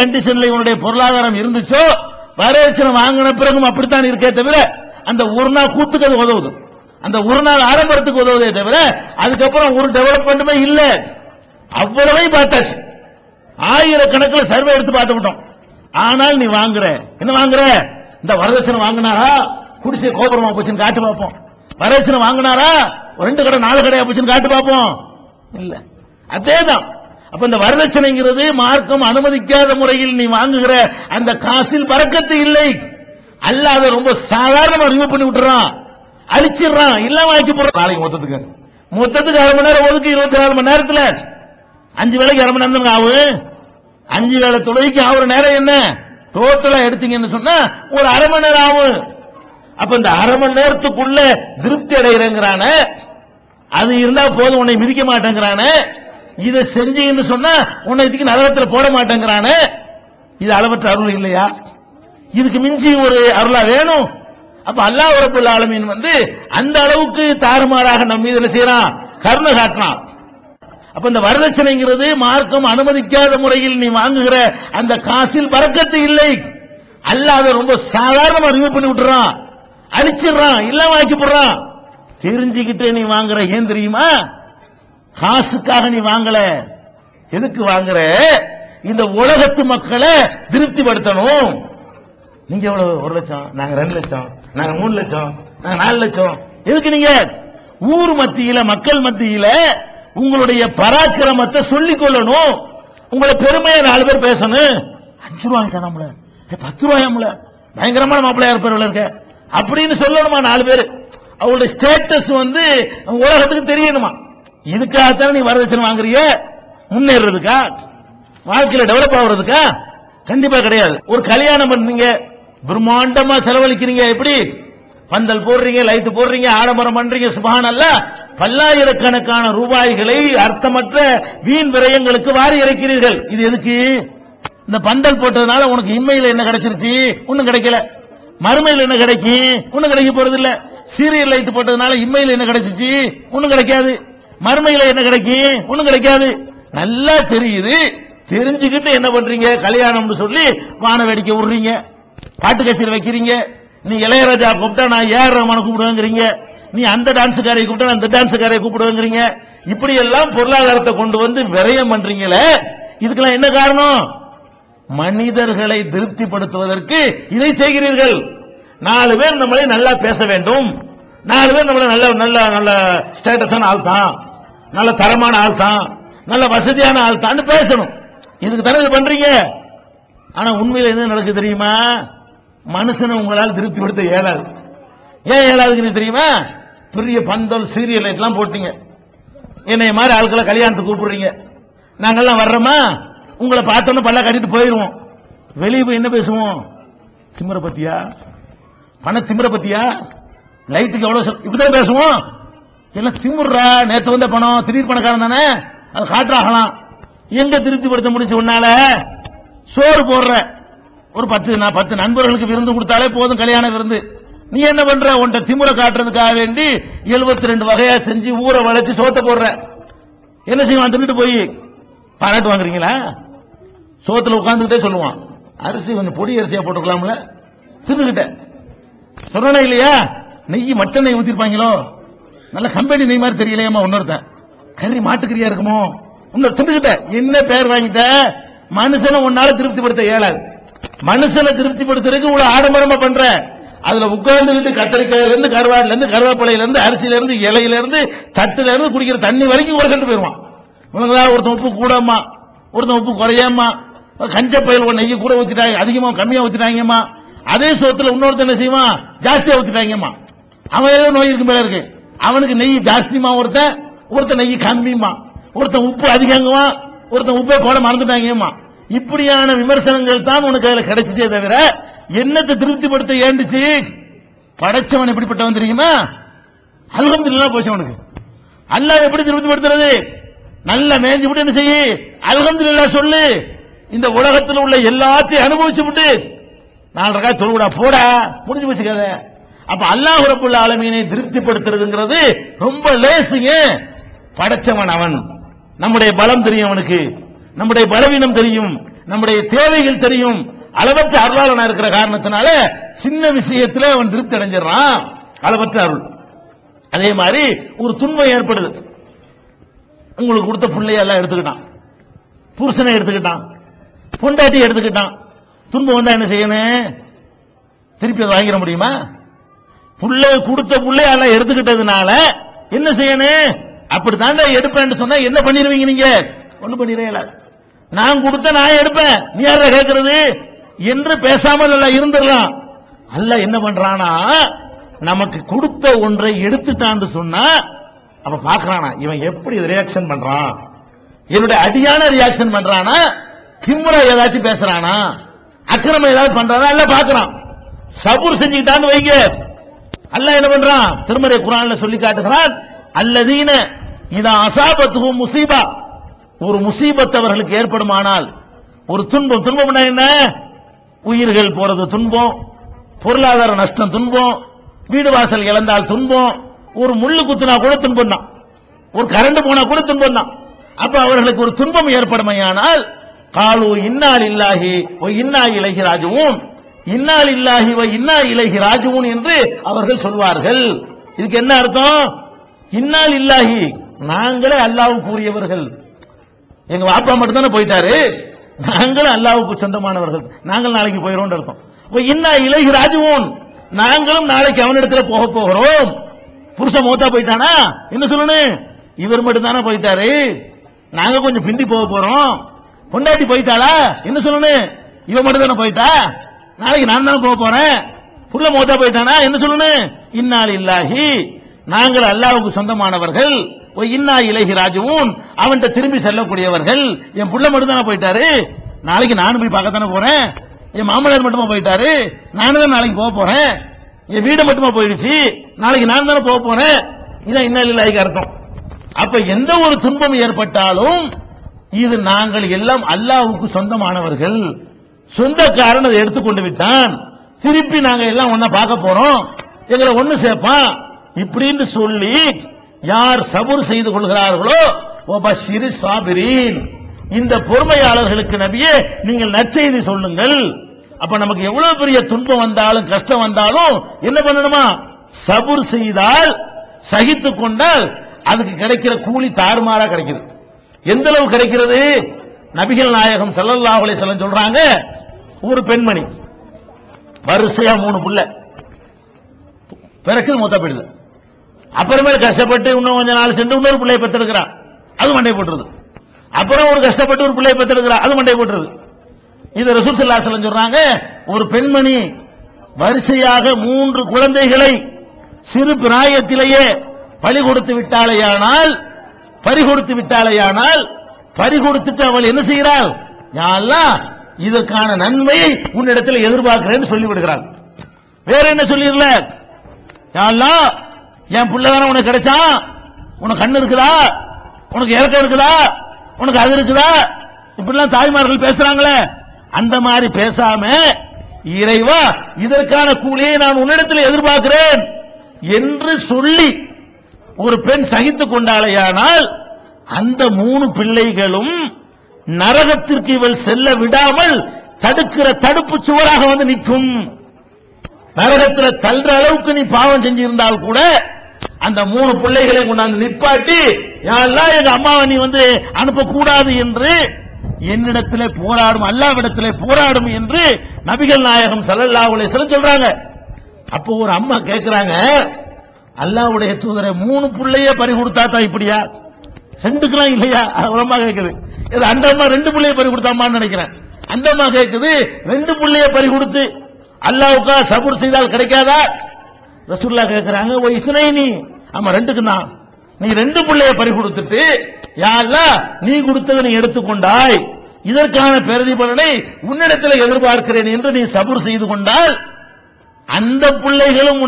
கண்டிஷன்ல இவனுடைய பொருளாதாரம் இருந்துச்சோ வரதட்சணை வாங்கின பிறகும் அப்படித்தான் இருக்கே தவிர அந்த ஒரு நாள் கூட்டுக்கு அது உதவுது. அந்த ஒரு நாள் ஆரம்பத்துக்கு உதவுதே தவிர அதுக்கப்புறம் ஒரு டெவலப்மெண்ட்டுமே இல்ல. அவ்வளவையும் பார்த்தாச்சு. ஆயிரக்கணக்கில் சர்வே எடுத்து பார்த்து விட்டோம். ஆனால் நீ வாங்குற. என்ன வாங்குற? இந்த வரதட்சணை வாங்கினாரா? குடிசை கோபுரமா போச்சுன்னு காட்டு பார்ப்போம். வரதட்சணை வாங்கினாரா? ரெண்டு கடை நாலு கடையா போச்சுன்னு காட்டு பார்ப்போம். இல்ல. அதேதான். அப்ப இந்த வரதட்சணைங்கிறது மார்க்கம் அனுமதிக்காத முறையில் நீ வாங்குகிற அந்த காசில் பறக்கத்து இல்லை. அல்லாஹ் அதை ரொம்ப சாதாரணமா ரிமூவ் பண்ணி விட்டுறான். அழிச்சிடுறான். இல்லாம ஆக்கி போடுறான் நாளைக்கு மொத்தத்துக்கு. மொத்தத்துக்கு அரை மணி நேரம் ஒதுக்கி இருபத்தி நாலு மணி நேரத்துல. அஞ்சு வேளைக்கு அரை மணி நேரம் ஆகும் அஞ்சு வேளை தொழுகைக்கு ஆகுற நேரம் என்ன? டோட்டலா எடுத்தீங்கன்னு சொன்னா ஒரு அரை மணி நேரம் ஆகும் அப்ப இந்த அரை மணி நேரத்துக்குள்ள திருப்தி அடைகிறேங்கிறான. அது இருந்தா போதும் உன்னை மிதிக்க மாட்டேங்கிறானே. இதை செஞ்சீங்கன்னு சொன்னா உன்னை இதுக்கு நரகத்துல போட மாட்டேங்கிறானே. இது அளவற்ற அருள் இல்லையா? இதுக்கு மிஞ்சி ஒரு அருளா வேணும்? அப்ப அல்லாஹ் ரப்பல் ஆலமீன் வந்து அந்த அளவுக்கு தாறுமாறாக நம்ம மீது செய்யறான்? கருணை காட்டுறான். அப்ப இந்த வரதட்சணைங்கிறது மார்க்கம் அனுமதிக்காத முறையில் நீ வாங்குகிற அந்த காசில் பறக்கத்து இல்லை. அல்லாத ரொம்ப சாதாரணமா ரிமூவ் பண்ணி விட்டுறான். அழிச்சிடுறான் இல்லாம ஆக்கி போடுறான். தெரிஞ்சுக்கிட்டு நீ வாங்குற ஏன் தெரியுமா? காசுக்காக நீ வாங்கல. எதுக்கு வாங்குற? இந்த உலகத்து மக்களை திருப்திப்படுத்தணும். நீங்க எவ்வளவு? ஒரு லட்சம். நாங்க ரெண்டு லட்சம். நாங்க மூணு லட்சம். நாங்க நாலு லட்சம். எதுக்கு நீங்க? ஊர் மத்தியில மக்கள் மத்தியில உங்களுடைய பராக்கிரமத்தை சொல்லிக் கொள்ளணும். உங்களை பெருமையை நாலு பேர் பேசணும். அஞ்சு ரூபாய் நம்மள. பத்து ரூபாயாமல பயங்கரமான மாப்பிள்ளையா இருப்பார் இருக்க. அப்படின்னு சொல்லணுமா நாலு பேர்? அவங்களுடைய ஸ்டேட்டஸ் வந்து உலகத்துக்கு தெரியணுமா? இதுக்காகத்தானே நீ வரதட்சணை வாங்குறிய? முன்னேறதுக்கா? வாழ்க்கையில டெவலப் ஆகுறதுக்கா? கண்டிப்பா கிடையாது. ஒரு கல்யாணம் பண்ணீங்க பிரம்மாண்டமா செலவழிக்கிறீங்க எப்படி? பந்தல் போடுறீங்க லைட் போடுறீங்க ஆடம்பரம் பண்றீங்க சுபான் அல்ல பல்லாயிரக்கணக்கான ரூபாய்களை அர்த்தமற்ற வீண் விரயங்களுக்கு வாரி இறைக்கிறீர்கள். இது எதுக்கு? இந்த பந்தல் போட்டதுனால உனக்கு இம்மையில என்ன கிடைச்சிருச்சு? ஒன்னும் கிடைக்கல. மறுமையில் என்ன கிடைக்கும்? ஒன்னும் கிடைக்க போறது இல்ல சீரியல் லைட் போட்டதுனால இம்மையில என்ன கிடைச்சிச்சு? ஒன்னும் கிடைக்காது. மறுமையில என்ன கிடைக்கும் ஒண்ணும் கிடைக்காது. நல்லா தெரியுது. தெரிஞ்சுக்கிட்டு என்ன பண்றீங்க? கல்யாணம்னு சொல்லி வான வேடிக்கை விடுறீங்க. பாட்டு கச்சேரி வைக்கிறீங்க. நீ இளையராஜா கூப்பிட்டா நான் ஏஆர் ரஹ்மான கூப்பிடுவேங்கிறீங்க. நீ அந்த டான்ஸுக்காரையை கூப்பிட்டா அந்த டான்ஸுக்காரையை கூப்பிடுவேங்கிறீங்க. இப்படி எல்லாம் பொருளாதாரத்தை கொண்டு வந்து விரயம் பண்றீங்களே இதுக்கெல்லாம் என்ன காரணம்? மனிதர்களை திருப்திப்படுத்துவதற்கு இதை செய்கிறீர்கள். நாலு பேர் நம்மளை நல்லா பேச வேண்டும். நாலு பேர் நம்மளை நல்ல நல்ல நல்ல ஸ்டேட்டஸான ஆள் தான் நல்ல தரமான ஆள் தான் நல்ல வசதியான ஆள் தான் பேசணும். இதுக்கு தானே இது பண்றீங்க? ஆனா உண்மையில என்ன நடக்குது தெரியுமா? மனுஷனை உங்களால் திருப்திப்படுத்த இயலாது. ஏன் இயலாதுன்னு தெரியுமா? பெரிய பந்தல் சீரியல் லைட்லாம் போட்டீங்க. என்னைய மாதிரி ஆட்களை கல்யாணத்துக்கு கூப்பிடுறீங்க. நாங்கெல்லாம் வர்றோமா? உங்களை பார்த்தோன்னு பல்ல கட்டிட்டு போயிடுவோம் வெளியே போய் என்ன பேசுவோம்? திமிர பத்தியா பண திமிர பத்தியா லைட்டுக்கு எவ்வளவு செல- இப்படிதான் பேசுவோம். எல்லாம் திமுறா நேத்து வந்த பணம் திடீர் பணக்காரன் தானே? அது காற்றாகலாம் எங்க திருப்திப்படுத்த முடிச்ச உன்னால? சோறு போடுற. ஒரு பத்து நான் பத்து நண்பர்களுக்கு விருந்து கொடுத்தாலே போதும் கல்யாண விருந்து. நீ என்ன பண்ற? உன்ட்ட திமுறை காட்டுறதுக்காக வேண்டி 72 ரெண்டு வகையா செஞ்சு ஊற வளைச்சு சோத்த போடுற. என்ன செய்வான்? தின்னுட்டு போய். பாராட்டு வாங்குறீங்களா? சோத்துல உட்காந்துக்கிட்டே சொல்லுவான். அரிசி கொஞ்சம் பொடி அரிசியா போட்டுக்கலாம்ல. தின்னுகிட்ட. சொல்லணும் இல்லையா? நெய் மட்டன் ஊத்திருப்பாங்களோ? நல்ல கம்பெனி நெய் மாதிரி தெரியலையாமா இன்னொருத்தன் கறி மாட்டுக்கறியா இருக்குமோ? இன்னொரு தின்னுகிட்ட என்ன பேர் வாங்கிட்ட? மனுஷனை உன்னால திருப்திப்படுத்த இயலாது. மனுஷனை திருப்திப்படுத்துறதுக்கு உங்களை ஆடம்பரமா பண்ற. அதுல உட்கார்ந்துக்கிட்டு கத்தரிக்காயில இருந்து கருவாடுல இருந்து கருவேப்பிலையில இருந்து அரிசியில இருந்து இலையில இருந்து தட்டுல இருந்து குடிக்கிற தண்ணி வரைக்கும் ஒரு கண்டு போயிருவான். உனக்கு ஒருத்தன் உப்பு கூடமா ஒருத்தன் உப்பு குறையாமா கஞ்ச பயில் ஒரு நெய்ய கூட ஊத்திட்டாங்க அதிகமா கம்மியா ஊத்திட்டாங்கம்மா. அதே சோத்துல இன்னொருத்தன் என்ன செய்வான்? ஜாஸ்தியா ஊத்திட்டாங்கம்மா. அவன் ஏதோ நோய் இருக்கு மேல இருக்கு. அவனுக்கு நெய் ஜாஸ்திமா ஒருத்தன் ஒருத்தன் நெய் கம்மிமா ஒருத்தன் உப்பு அதிகங்கமா ஒருத்தன் உப்பே போட மறந்துட்டாங்கம்மா. இப்படியான விமர்சனங்கள் தான் உனக்கு அதுல கிடைச்சிச்சே தவிர என்னத்தை திருப்திப்படுத்த ஏந்துச்சு படைச்சவன் எப்படிப்பட்டவன் தெரியுமா? அல்ஹம்துலில்லாஹ் போச்சு அவனுக்கு. அல்லாஹ் எப்படி திருப்திப்படுத்துறது? நல்ல மேய்ஞ்சு விட்டு என்ன செய்யு? அல்ஹம்துலில்லாஹ் சொல்லு. இந்த உலகத்தில் உள்ள எல்லாத்தையும் அனுபவிச்சு விட்டு நாலு ரகா தொழுவிடா போடா. முடிஞ்சு போச்சு கதை. அப்ப அல்லாஹ் ரப்புல் ஆலமீனை திருப்திப்படுத்துறதுங்கிறது ரொம்ப லேசுங்க. படைச்சவன் அவன். நம்முடைய பலம் தெரியும் அவனுக்கு. நம்முடைய பலவீனம் தெரியும். நம்முடைய தேவைகள் தெரியும். அளவற்ற அருளாளனா இருக்கிற காரணத்தினால சின்ன விஷயத்துல அவன் திருப்தி அடைஞ்சிடறான். அளவற்ற அருள். அதே மாதிரி ஒரு துன்பம் ஏற்படுது. உங்களுக்கு கொடுத்த பிள்ளையெல்லாம் எடுத்துக்கிட்டான். புருஷனை எடுத்துக்கிட்டான். பொண்டாட்டி எடுத்துக்கிட்டான். துன்பம் வந்தா என்ன செய்யணும்? திருப்பி அதை வாங்கிட முடியுமா? புள்ளை கொடுத்த புள்ளைய எல்லாம் எடுத்துக்கிட்டதுனால என்ன செய்யணும்? அப்படித்தாண்டா எடுப்பேன்னு சொன்னா என்ன பண்ணிடுவீங்க நீங்க? ஒண்ணு பண்ணிடுறீங்களா நான் கொடுத்த நான் எடுப்பேன். நீ யார கேட்கறது என்று பேசாமல் எல்லாம் இருந்துடலாம். அல்ல என்ன பண்றானா நமக்கு கொடுத்த ஒன்றை எடுத்துட்டான்னு சொன்னா அப்ப பாக்குறானா இவன் எப்படி ரியாக்ஷன் பண்றான்? என்னுடைய அடியான ரியாக்ஷன் பண்றானா? திமுறை ஏதாச்சும் பேசுறானா? அக்கிரமம் ஏதாவது பண்றானா? இல்ல பாக்குறான் சபூர் செஞ்சுக்கிட்டான்னு வைங்க. அல்லாஹ் என்ன பண்றான்? திருமறை குரான்ல சொல்லி காட்டுகிறான் அல்லதீன இதா அசாபத்துக்கும் முசீபா. ஒரு முசீபத் அவர்களுக்கு ஏற்படுமானால் ஒரு துன்பம். துன்பம் என்ன? உயிர்கள் போறது துன்பம் பொருளாதார நஷ்டம் துன்பம் வீடு வாசல் இழந்தால் துன்பம் ஒரு முள்ளு குத்துனா கூட துன்பம் தான் ஒரு கரண்ட் போனா கூட துன்பம் தான் அப்ப அவர்களுக்கு ஒரு துன்பம் ஏற்படுமையானால் காலு இன்னால் இல்லாகி ஓ இன்னா இலகி ராஜுவும் இன்னால் இல்லாஹி இன்னா இலகி ராஜுவன் என்று அவர்கள் சொல்வார்கள். இதுக்கு என்ன அர்த்தம்? இன்னால் இல்லாஹி நாங்களே அல்லாவுக்கு கூறியவர்கள். எங்க வாப்பா மட்டும் தானே போயிட்டாரு? நாங்களும் அல்லாவுக்கு சொந்தமானவர்கள். நாங்கள் நாளைக்கு போயிடும் அர்த்தம். இன்னா இலகி ராஜுவோன் நாங்களும் நாளைக்கு அவனிடத்துல போக போகிறோம். புருஷன் மூத்தா போயிட்டானா? என்ன சொல்லணும்? இவர் மட்டும் தானே போயிட்டாரு. நாங்க கொஞ்சம் பிந்தி போக போறோம். பொண்டாட்டி போயிட்டாளா? என்ன சொல்லணும்? இவன் மட்டும் தானே போயிட்டா? நாளைக்கு நான் தானே போக போறேன்? புள்ள மூத்தா போயிட்டானா? என்ன சொல்லணும்? இன்னால் இல்லாஹி நாங்கள் அல்லாவுக்கு சொந்தமானவர்கள். ஓ இன்னா இலகி ராஜுவும் அவன்கிட்ட திரும்பி செல்லக்கூடியவர்கள். என் புள்ள மட்டும் தானே போயிட்டாரு? நாளைக்கு நானும் போய் பார்க்கத்தானே போறேன்? என் மாமனார் மட்டுமா போயிட்டாரு? நானும் தான் நாளைக்கு போக போறேன்? என் வீடு மட்டுமா போயிடுச்சு? நாளைக்கு நான் தானே போக போறேன்? இதான் இன்ன இல்லாஹிக்கு அர்த்தம். அப்ப எந்த ஒரு துன்பம் ஏற்பட்டாலும் இது நாங்கள் எல்லாம் அல்லாவுக்கு சொந்தமானவர்கள். சொந்தக்காரன் அதை எடுத்துக்கொண்டு விட்டான். திருப்பி நாங்க எல்லாம் ஒன்னா பார்க்க போறோம். எங்களை ஒண்ணு சேர்ப்பான் இப்படின்னு சொல்லி யார் சபுர் செய்து கொள்கிறார்களோ ஒபஷிரு சாபிரீன். இந்த பொறுமையாளர்களுக்கு நபியே நீங்கள் நற்செய்தி சொல்லுங்கள். அப்ப நமக்கு எவ்வளவு பெரிய துன்பம் வந்தாலும் கஷ்டம் வந்தாலும் என்ன பண்ணணுமா? சபுர் செய்தால் சகித்துக் கொண்டால் அதுக்கு கிடைக்கிற கூலி தாறுமாறா கிடைக்கிறது எந்த அளவு கிடைக்கிறது? நபிகள் நாயகம் ஸல்லல்லாஹு அலைஹி சொல்றாங்க ஒரு பெண்மணி. வரிசையா மூணு புள்ள. பிறகு மூத்த போயிடுது அப்புறமேல கஷ்டப்பட்டு இன்னும் கொஞ்ச நாள் சென்று இன்னொரு பிள்ளையை பெற்றெடுக்கிறான். அது மண்டை போட்டுருது. அப்புறம் ஒரு கஷ்டப்பட்டு ஒரு பிள்ளையை பெற்றெடுக்கிறான். அது மண்டை போட்டுருது. இது ரசூல் ஸல்லல்லாஹு சொல்றாங்க ஒரு பெண்மணி வரிசையாக மூன்று குழந்தைகளை சிறு பிராயத்திலேயே பலி கொடுத்து விட்டாலேயானால் பறி கொடுத்து விட்டாலேயானால் பறி கொடுத்துட்டு அவள் என்ன செய்கிறாள்? யா இதற்கான நன்மையை உன்னிடத்தில் எதிர்பார்க்கிறேன்னு சொல்லிவிடுகிறான். வேற என்ன சொல்லிடல? யாரெல்லாம் என் புள்ள தானே உனக்கு கிடைச்சான் உனக்கு கண்ணு இருக்குதா? உனக்கு இறக்கம் இருக்குதா? உனக்கு அது இருக்குதா? இப்படிலாம் தாய்மார்கள் பேசுறாங்களே. அந்த மாதிரி பேசாம இறைவா இதற்கான கூலியை நான் உன்னிடத்தில் எதிர்பார்க்கிறேன் என்று சொல்லி ஒரு பெண் சகித்துக் கொண்டாலேயானால் அந்த மூணு பிள்ளைகளும் நரகத்திற்கு இவள் செல்ல விடாமல் தடுக்கிற தடுப்பு சுவராக வந்து நிற்கும். நரகத்தில் தள்ளுற அளவுக்கு நீ பாவம் செஞ்சிருந்தால் கூட அந்த மூணு பிள்ளைகளை கொண்டாந்து நிப்பாட்டி யாரெல்லாம் எங்க அம்மாவை நீ வந்து அனுப்பக்கூடாது என்று என்னிடத்திலே போராடும் அல்லாவிடத்திலே போராடும் என்று நபிகள் நாயகம் ஸல்லல்லாஹு அலைஹி சொல்றாங்க. அப்போ ஒரு அம்மா கேட்கிறாங்க அல்லாஹ்வுடைய தூதரை மூணு பிள்ளைய பறி கொடுத்தா தான் இப்படியா? ரெண்டுக்கெல்லாம் இல்லையா? அது கேட்குது அந்த அம்மா ரெண்டு பிள்ளைய பறி கொடுத்தாமான்னு நினைக்கிறேன். அந்த அம்மா கேட்குது ரெண்டு பிள்ளைய பறி கொடுத்து அல்லாவுக்கா சபுர் செய்தால் கிடைக்காதா? ரசூல்லா கேட்கிறாங்க ஓ நீ. ஆமா ரெண்டுக்கு தான் நீ ரெண்டு பிள்ளைய பறி கொடுத்துட்டு யாரா நீ கொடுத்ததை நீ எடுத்துக்கொண்டாய். இதற்கான பிரதிபலனை உன்னிடத்தில் எதிர்பார்க்கிறேன் என்று நீ சபுர் செய்து கொண்டால் அந்த பிள்ளைகளும்